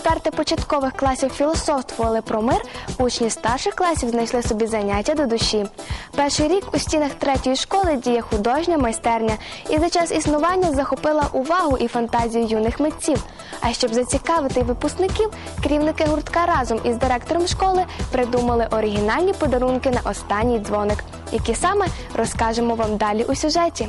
експерти початкових класів філософствували про мир, учні старших класів знайшли собі заняття до душі. Перший рік у стінах третьої школи діє художня майстерня, і за час існування захопила увагу і фантазію юних митців. А щоб зацікавити випускників, керівники гуртка разом із директором школи придумали оригінальні подарунки на останній дзвоник, які саме розкажемо вам далі у сюжеті.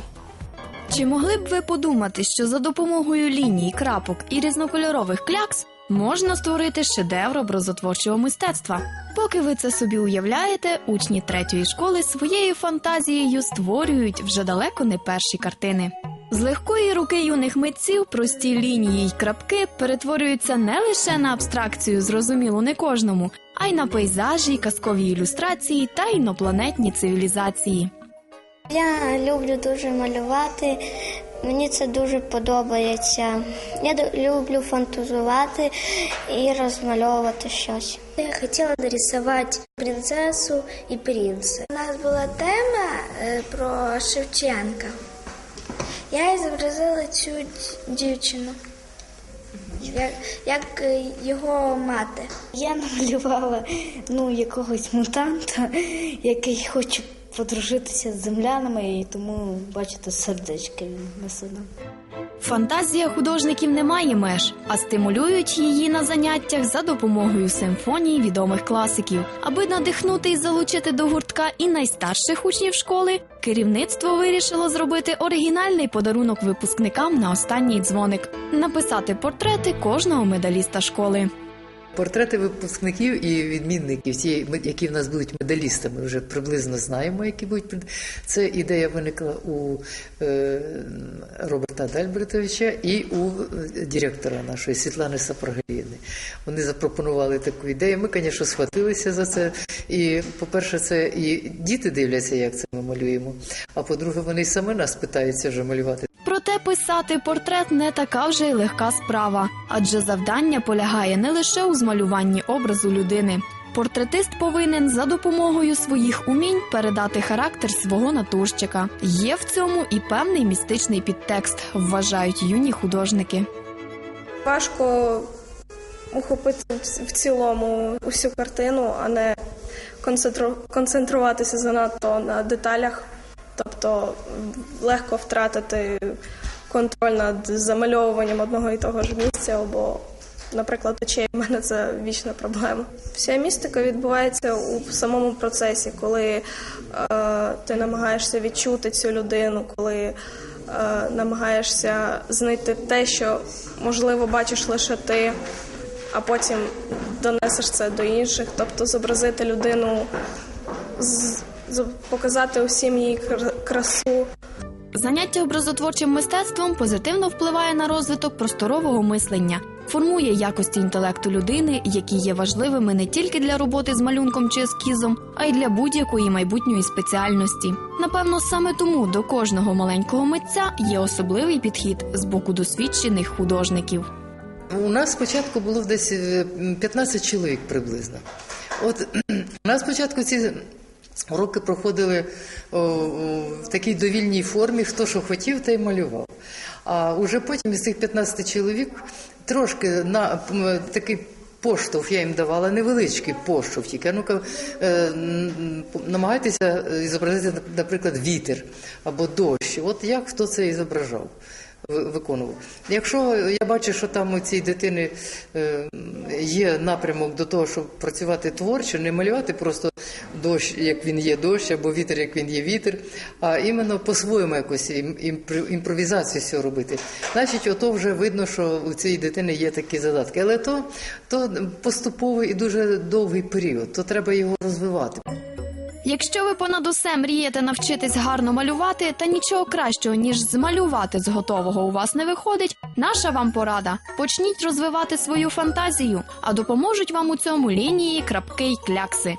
Чи могли б ви подумати, що за допомогою ліній, крапок і різнокольорових клякс можна створити шедевр образотворчого мистецтва? Поки ви це собі уявляєте, учні третьої школи своєю фантазією створюють вже далеко не перші картини. З легкої руки юних митців прості лінії й крапки перетворюються не лише на абстракцію, зрозумілу не кожному, а й на пейзажі, казкові ілюстрації та інопланетні цивілізації. Я люблю дуже малювати. Мені це дуже подобається. Я люблю фантазувати і розмальовувати щось. Я хотіла нарисувати принцесу і принца. У нас була тема е, про Шевченка. Я зобразила цю дівчину. Як, як е, його мати. Я намалювала ну, якогось мутанта, який хоче подружитися з землянами, і тому, бачите, сердечки він несе. Фантазія художників не має меж, а стимулюють її на заняттях за допомогою симфоній відомих класиків. Аби надихнути і залучити до гуртка і найстарших учнів школи, керівництво вирішило зробити оригінальний подарунок випускникам на останній дзвоник написати портрети кожного медаліста школи. Портрети випускників і відмінників, ті, які в нас будуть медалістами, вже приблизно знаємо, які будуть. Це ідея виникла у е, Роберта Дальбертовича і у е, директора нашої Світлани Сапрогоріни. Вони запропонували таку ідею. Ми, звісно, схватилися за це. І, по-перше, це і діти дивляться, як це ми малюємо. А по-друге, вони й саме нас питаються вже малювати. Проте писати портрет не така вже й легка справа, адже завдання полягає не лише у змалюванні образу людини. Портретист повинен за допомогою своїх умінь передати характер свого натурщика. Є в цьому і певний містичний підтекст, вважають юні художники. Важко ухопити в- цілому усю картину, а не концентру- концентруватися занадто на деталях. Тобто легко втратити контроль над замальовуванням одного і того ж місця, або, наприклад, очей в мене це вічна проблема. Вся містика відбувається у самому процесі, коли е, ти намагаєшся відчути цю людину, коли е, намагаєшся знайти те, що можливо бачиш лише ти, а потім донесеш це до інших, тобто зобразити людину, з, показати усім її красу. Заняття образотворчим мистецтвом позитивно впливає на розвиток просторового мислення, формує якості інтелекту людини, які є важливими не тільки для роботи з малюнком чи ескізом, а й для будь-якої майбутньої спеціальності. Напевно, саме тому до кожного маленького митця є особливий підхід з боку досвідчених художників. У нас спочатку було десь е, 15 чоловік приблизно. От у нас спочатку ці уроки проходили в такій довільній формі, хто що хотів, та й малював. А вже потім із цих 15 чоловік трошки на такий. Поштовх я їм давала невеличкий поштовх, тільки ну-ка е, намагайтеся зобразити, наприклад, вітер або дощ. От як хто це і зображав виконував. Якщо я бачу, що там у цій дитини е, є напрямок до того, щоб працювати творчо, не малювати просто дощ, як він є дощ, або вітер, як він є вітер, а іменно по-своєму якось ім- імпро- імпровізацію цього робити. Значить, ото вже видно, що у цієї дитини є такі задатки. Але то, то поступовий і дуже довгий період, то треба його розвивати. Якщо ви понад усе мрієте навчитись гарно малювати, та нічого кращого ніж змалювати з готового у вас не виходить, наша вам порада: почніть розвивати свою фантазію, а допоможуть вам у цьому лінії, крапки й клякси.